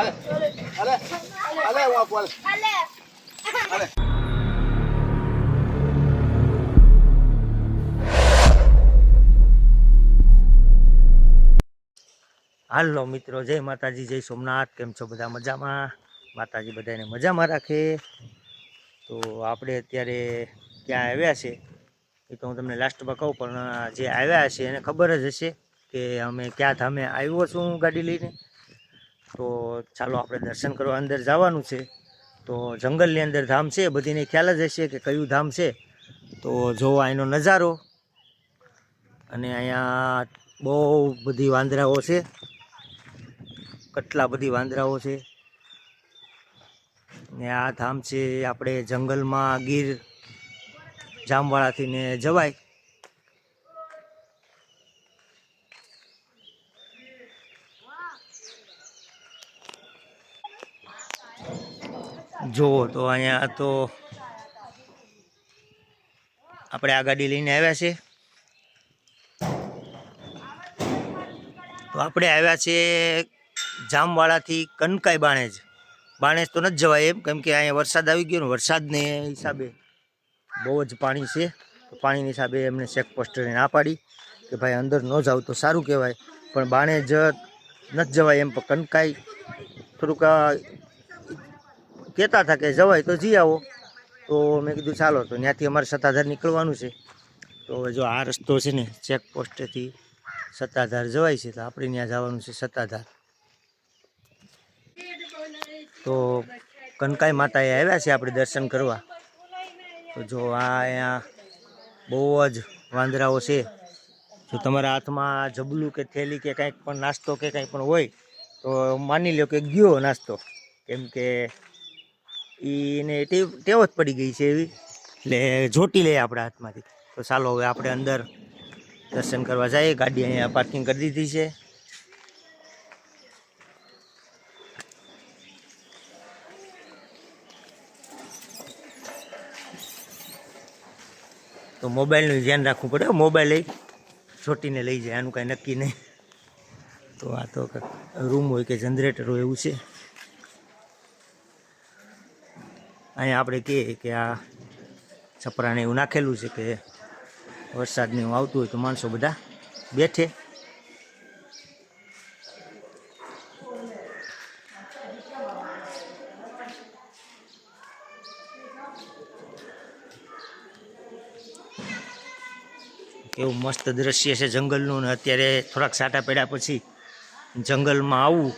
હાલે મિત્રો, જય માતાજી, જય સોમનાથ. કેમ છો બધા મજામાં? માતાજી બધાને મજામાં રાખે? તો આપણે અત્યારે ક્યાં આવ્યા છે? એ તો હું તમને લાસ્ટમાં કહું, પણ જે આવ્યા છે, એને ખબર જ હશે કે અમે ક્યાં ધામે આવ્યો છું ગાડી લઈને. તો ચાલો આપણે દર્શન કરવા અંદર જવાનું છે. તો જંગલની અંદર ધામ છે, બધીને ખ્યાલ જ હશે કે કયું ધામ છે. તો જોવા એનો નજારો. અને અહીંયા બહુ બધી વાંદરાઓ છે. કેટલા બધી વાંદરાઓ છે. ને આ ધામ છે, આપણે જંગલમાં ગીર જામવાળાથી ને જવાય. જુઓ તો અહીંયા તો આપણે આ ગાડી લઈને આવ્યા છે તો આપણે આવ્યા છે જામવાળાથી કનકાઈ બાણેજ. બાણેજ તો નથી જવાય એમ, કેમ કે અહીંયા વરસાદ આવી ગયો ને, વરસાદને હિસાબે બહુ જ પાણી છે. તો પાણીની હિસાબે એમને ચેકપોસ્ટરે ના પાડી કે ભાઈ અંદર ન જાવ તો સારું કહેવાય. પણ બાણેજ નથી જવાય એમ, પણ કનકાઈ થોડુંક કહેતા હતા કે જવાય તો જઈ આવો. તો મેં કીધું, ચાલો, તો ત્યાંથી અમારે સત્તાધાર નીકળવાનું છે. તો હવે જો આ રસ્તો છે ને ચેક પોસ્ટેથી સત્તાધાર જવાય છે, તો આપણે ત્યાં જવાનું છે સત્તાધાર. તો કનકાઈ માતાએ આવ્યા છે આપણે દર્શન કરવા. તો જો આ અહીંયા બહુ જ વાંદરાઓ છે. જો તમારા હાથમાં જબલું કે થેલી કે કંઈક પણ નાસ્તો કે કંઈ પણ હોય, તો માની લો કે ગયો નાસ્તો. કેમ કે એને ટેવ ટેવ જ પડી ગઈ છે એવી. એટલે જોટી લઈએ આપણા હાથમાંથી. તો ચાલો હવે આપણે અંદર દર્શન કરવા જઈએ. ગાડી અહીંયા પાર્કિંગ કરી દીધી છે. તો મોબાઈલનું ધ્યાન રાખવું પડે મોબાઈલ છોટીને લઈ જાય, આનું કાંઈ નક્કી નહીં. તો આ તો રૂમ હોય કે જનરેટર હોય એવું છે. અહીંયા આપણે કહીએ કે આ છપરાને એવું નાખેલું છે કે વરસાદને એવું આવતું હોય તો માણસો બધા બેઠે. એવું મસ્ત દ્રશ્ય છે જંગલનું ને અત્યારે થોડાક સાટા પડ્યા પછી જંગલમાં આવવું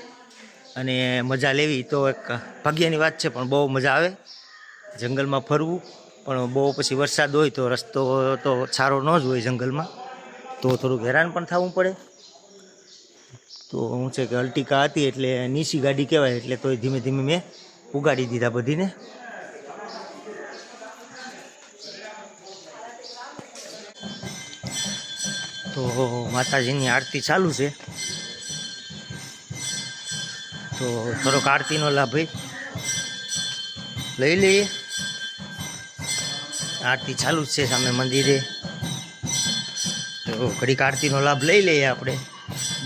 અને મજા લેવી તો એક ભાગ્યની વાત છે પણ બહુ મજા આવે. જંગલમાં ફરવું, પણ બહુ પછી વરસાદ હોય તો રસ્તો તો સારો ન જ હોય જંગલમાં. તો થોડુંક હેરાન પણ થવું પડે. તો હું છે કે અલ્ટિકા હતી એટલે નીસી ગાડી કહેવાય એટલે તોય ધીમે ધીમે મેં ઉગાડી દીધા બધીને. તો માતાજીની આરતી ચાલુ છે. તો થોડોક આરતીનો લાભ લઈ લઈએ. આરતી ચાલુ જ છે સામે મંદિરે. તો ઘડીક આરતીનો લાભ લઈ લઈએ આપણે.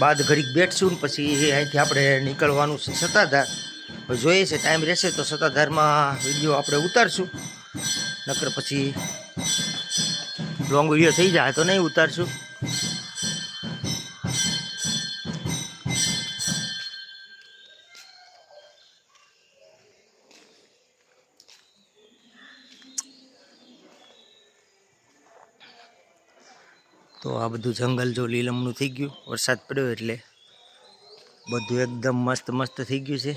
બાદ ઘડીક બેઠશું ને પછી અહીંથી આપણે નીકળવાનું છે સત્તાધાર જોઈએ છે ટાઈમ રહેશે તો સત્તાધારમાં વીડિયો આપણે ઉતારશું. નકર પછી લોંગ વીડિયો થઈ જાય તો નહીં ઉતારશું. તો આ બધું જંગલ જો લીલમનું થઈ ગયું. વરસાદ પડ્યો એટલે બધું એકદમ મસ્ત મસ્ત થઈ ગયું છે.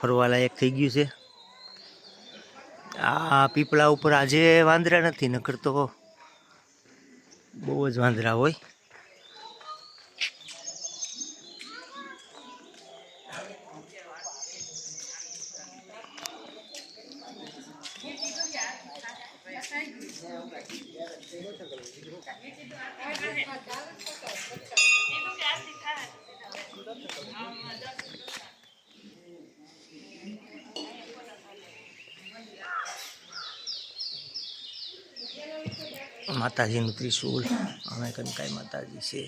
ફરવાલાયક થઈ ગયું છે. આ પીપળા ઉપર આજે વાંદરા નથી, નકર તો બહુ જ વાંદરા હોય. માતાજીનું ત્રિશુલ અમે કંકાઈ માતાજી છે.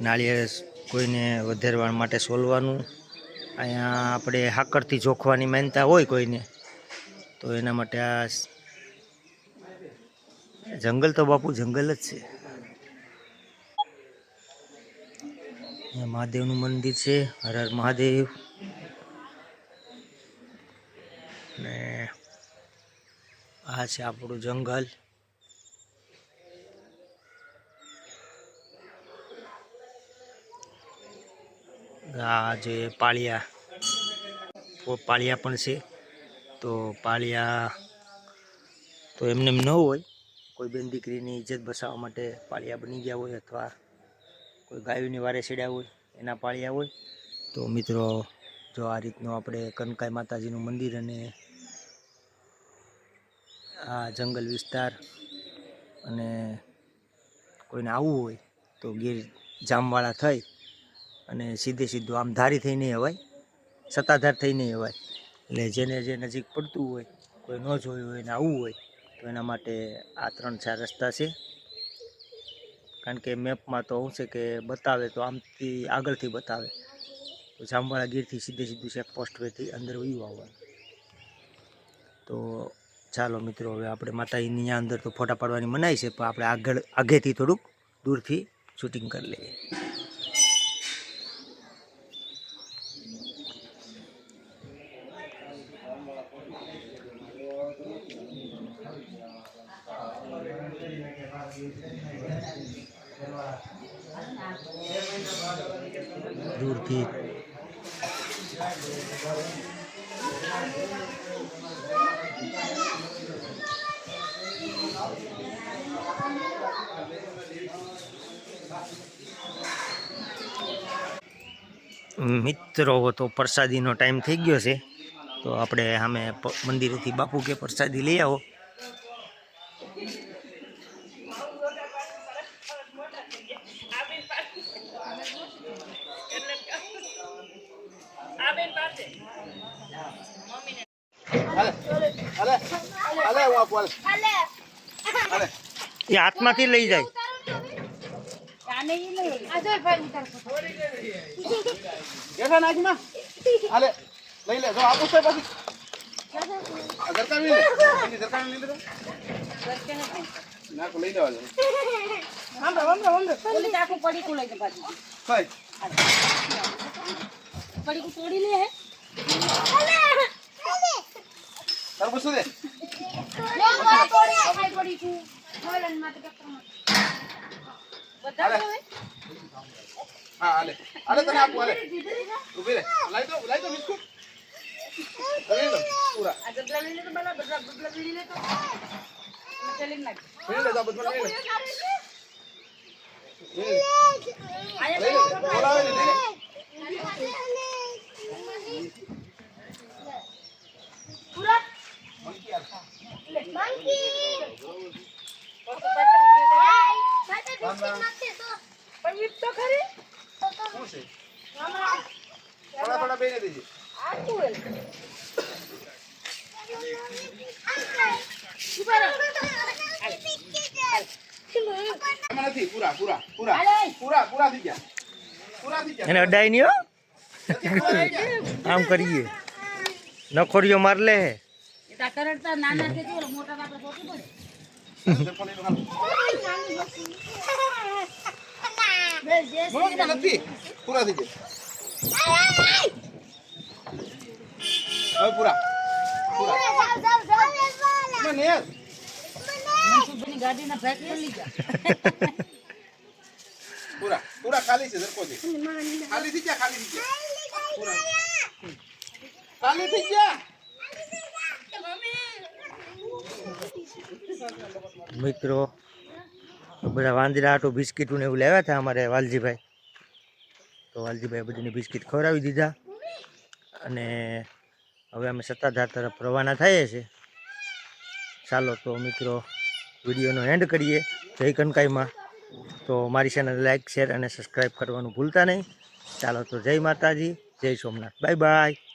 નાળિયેર કોઈને વધારવા માટે સોલવાનું, અહીંયા આપણે હાકરથી જોખવાની માનતા હોય કોઈને, તો એના માટે આ જંગલ તો બાપુ જંગલ જ છે. મહાદેવનું મંદિર છે, હર હર મહાદેવ. ને આ છે આપણું જંગલ. આ જે પાળિયા પાળિયા પણ છે. તો પાળિયા, તો એમને એમ ન હોય, કોઈ બેન દીકરીની ઇજ્જત બસાવવા માટે પાળિયા બની ગયા હોય અથવા કોઈ ગાયોની વારે છેડ્યા હોય, એના પાળિયા હોય. તો મિત્રો, જો આ રીતનું આપણે કનકાઈ માતાજીનું મંદિર અને આ જંગલ વિસ્તાર અને કોઈને આવવું હોય તો ગીર જામવાળા થઈ અને સીધે સીધું આમ ધારી થઈ નહીં અવાય સત્તાધાર થઈ નહીં અવાય એટલે જેને જે નજીક પડતું હોય, કોઈ ન જોયું હોય ને આવવું હોય, તો એના માટે આ ત્રણ ચાર રસ્તા છે. કારણ કે મેપમાં તો શું છે કે બતાવે તો આમથી આગળથી બતાવે. તો જામવાળા ગીરથી સીધે સીધું છે પોસ્ટ વેથી અંદર વયું આવવાનું. તો ચાલો મિત્રો, હવે આપણે માતાજીની અંદર તો ફોટા પાડવાની મનાઈ છે, પણ આપણે આગળ, આગેથી થોડુંક દૂરથી શૂટિંગ કરી લઈએ. દૂરથી મિત્રો તો પ્રસાદીનો ટાઈમ થઈ ગયો છે. તો આપણે સામે પ- મંદિરેથી બાપુ કે પ્રસાદી લઈ આવો હાલે હાલે હાલે હું આપું હાલે હાલે એ હાથમાંથી લઈ જાય. લઈ લે જો આપું છે પછી આ ધરકાવી લે એની ધરકાવી લઈ લે નાખ લઈ લેવા દે કઈ તરબૂચ શું દે હા હાલે. હાલે તને આપું હાલે. ઊભી રે. લાઈ દો લાઈ દો બિસ્કુટ. પૂરા. લઈ લે તો જા બધું લઈ લે. લઈ લે બોલાવે ને લઈ લે શું છે થોડા થોડા બેને દેજે આમાં નથી પૂરા પૂરા પૂરા પૂરા પૂરા થઈ ગયા પૂરા થઈ ગયા એને અડાય નહીં આમ કરીએ નખોરીઓ માર લે નથી પૂરા થઈ ગયા હવે પૂરા. પૂરા. મને ગાડીના બ્રેક કરી લીધા પૂરા પૂરા ખાલી છે ધરકો ખાલી થઈ ગયા ખાલી થઈ ગયા. પૂરા. ખાલી થઈ ગયા. મિત્રો બધા વાંદરા આટું બિસ્કીટું ને એવું લેવા હતા અમારે વાલજીભાઈ. તો વાલજીભાઈ બધાને બિસ્કીટ ખવડાવી દીધા. અને હવે અમે સત્તાધાર તરફ રવાના થઈએ છીએ. ચાલો તો મિત્રો, વિડીયોનો એન્ડ કરીએ. જય કનકાઈમાં તો મારી ચેનલ લાઈક શેર અને સબસ્ક્રાઈબ કરવાનું ભૂલતા નહીં. ચાલો તો જય માતાજી, જય સોમનાથ. Bye bye